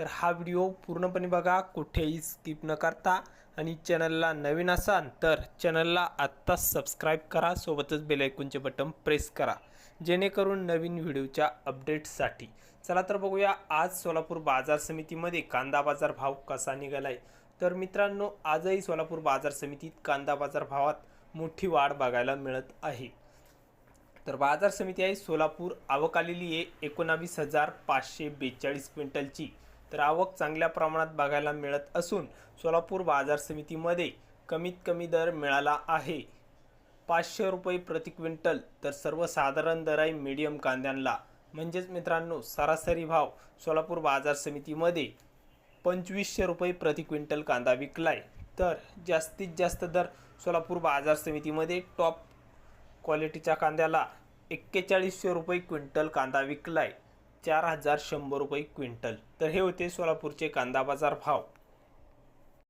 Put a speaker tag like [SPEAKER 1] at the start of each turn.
[SPEAKER 1] तर हा व्हिडिओ पूर्णपणे बघा कुठेही स्किप न करता. आणि चॅनलला नवीन असाल तर चॅनलला आत्ताच सबस्क्राईब करा सोबतच बेलायकूनचे बटन प्रेस करा जेणेकरून नवीन व्हिडिओच्या अपडेट्ससाठी चला तर बघूया आज सोलापूर बाजार समितीमध्ये कांदा बाजार भाव कसा निघालाय? तर मित्रांनो आजही सोलापूर बाजार समितीत कांदा बाजार भावात मोठी वाढ बघायला मिळत आहे. तर बाजार समिती आहे सोलापूर आवक आलेली आहे एकोणावीस हजार पाचशे बेचाळीस क्विंटलची. तर आवक चांगल्या प्रमाणात बघायला मिळत असून सोलापूर बाजार समितीमध्ये कमीत कमी दर मिळाला आहे. पाचशे रुपये प्रति क्विंटल तर सर्वसाधारण दर आहे मीडियम कांद्यांना. म्हणजेच मित्रांनो सरासरी भाव सोलापूर बाजार समितीमध्ये पंचवीसशे रुपये प्रति क्विंटल कांदा विकलाय. तर जास्तीत जास्त दर सोलापूर बाजार समितीमध्ये टॉप क्वालिटीच्या कांद्याला एक्केचाळीसशे रुपये क्विंटल कांदा विकलाय. चार हजार शंभर रुपये क्विंटल. तर हे होते सोलापूरचे कांदा बाजार भाव.